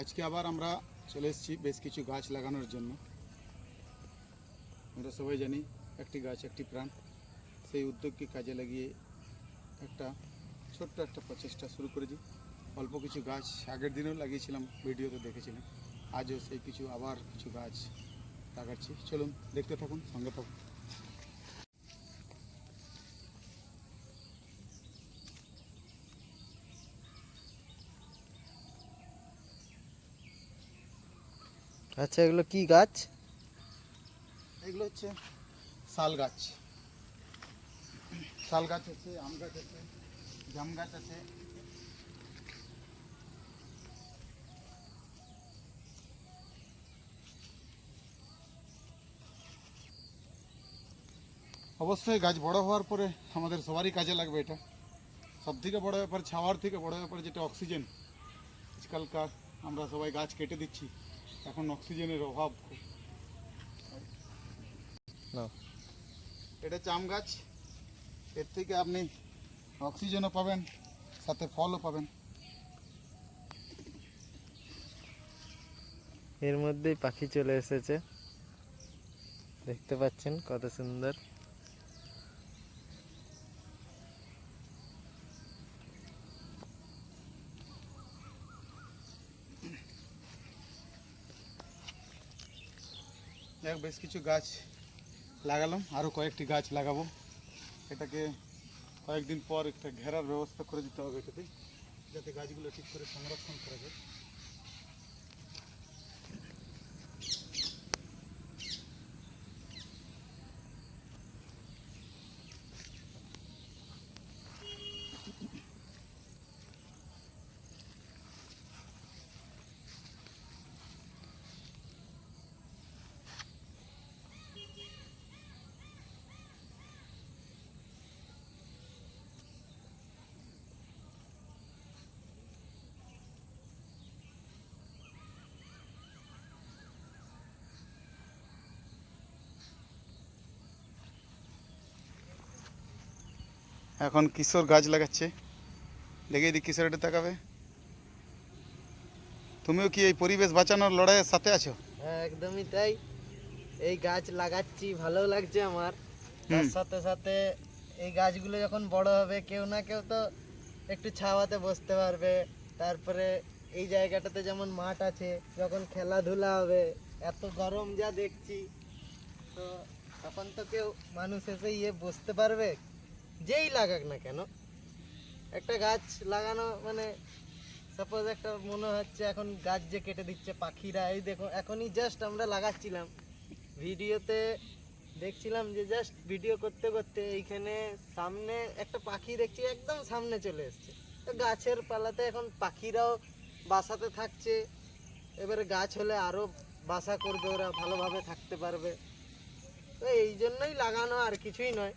আজকে আবার আমরা চলে এসেছি বেশ কিছু গাছ লাগানোর জন্য। আমরা সবাই জানি একটি গাছ একটি প্রাণ। সেই উদ্যোগকে কাজে লাগিয়ে একটা ছোট্ট একটা প্রচেষ্টা শুরু করেছি। অল্প কিছু গাছ আগের দিনেও লাগিয়েছিলাম, ভিডিওতে দেখেছিলাম আজও সেই কিছু, আবার কিছু গাছ লাগাচ্ছি। চলুন দেখতে থাকুন, সঙ্গে থাকুন। আচ্ছা এগুলো কি গাছ? এগুলো হচ্ছে শাল গাছ। শাল গাছ আছে, আম গাছ আছে, জাম গাছ আছে। অবশ্যই গাছ বড় হওয়ার পরে আমাদের সবারই কাজে লাগবে এটা। সব থেকে বড় ব্যাপার, ছাওয়ার থেকে বড় ব্যাপার যেটা অক্সিজেন আজকালকার আমরা সবাই গাছ কেটে দিচ্ছি। এখন অক্সিজেনের অভাব। না। এটা চাম গাছ এর থেকে আপনি অক্সিজেনও পাবেন সাথে ফলও পাবেন। এর মধ্যেই পাখি চলে এসেছে। দেখতে পাচ্ছেন কত সুন্দর। যাক, বেশ কিছু গাছ লাগালাম আরও কয়েকটি গাছ লাগাবো। এটাকে কয়েকদিন পর একটা ঘেরার ব্যবস্থা করে দিতে হবে এটাতে, যাতে গাছগুলো ঠিক করে সংরক্ষণ করা যায়। এখন কিশোর গাছ লাগাচ্ছে। দেখে দিই কিশোর এটা তাকাবে। তুমিও কি এই পরিবেশ বাঁচানোর লড়াইয়ের সাথে আছো? হ্যাঁ একদমই তাই। এই গাছ লাগাচ্ছি ভালো লাগছে আমার। তার সাথে সাথে এই গাছগুলো যখন বড় হবে কেউ না কেউ তো একটু ছাওয়াতে বসতে পারবে। তারপরে এই জায়গাটাতে যেমন মাঠ আছে যখন খেলাধুলা হবে এত গরম যা দেখছি। তো তখন তো কেউ মানুষ এসে ইয়ে বসতে পারবে? যেই লাগাক না কেন, একটা গাছ লাগানো মানে সাপোজ একটা মনে হচ্ছে এখন গাছ যে কেটে দিচ্ছে পাখিরা, এই দেখো এখনই জাস্ট আমরা লাগাচ্ছিলাম। ভিডিওতে দেখছিলাম যে জাস্ট ভিডিও করতে করতে এইখানে সামনে একটা পাখি দেখছি, একদম সামনে চলে এসছে। তো গাছের পালাতে এখন পাখিরাও বাসাতে থাকছে। এবারে গাছ হলে আরও বাসা করবে, ওরা ভালোভাবে থাকতে পারবে। তো এই জন্যই লাগানো আর কিছুই নয়।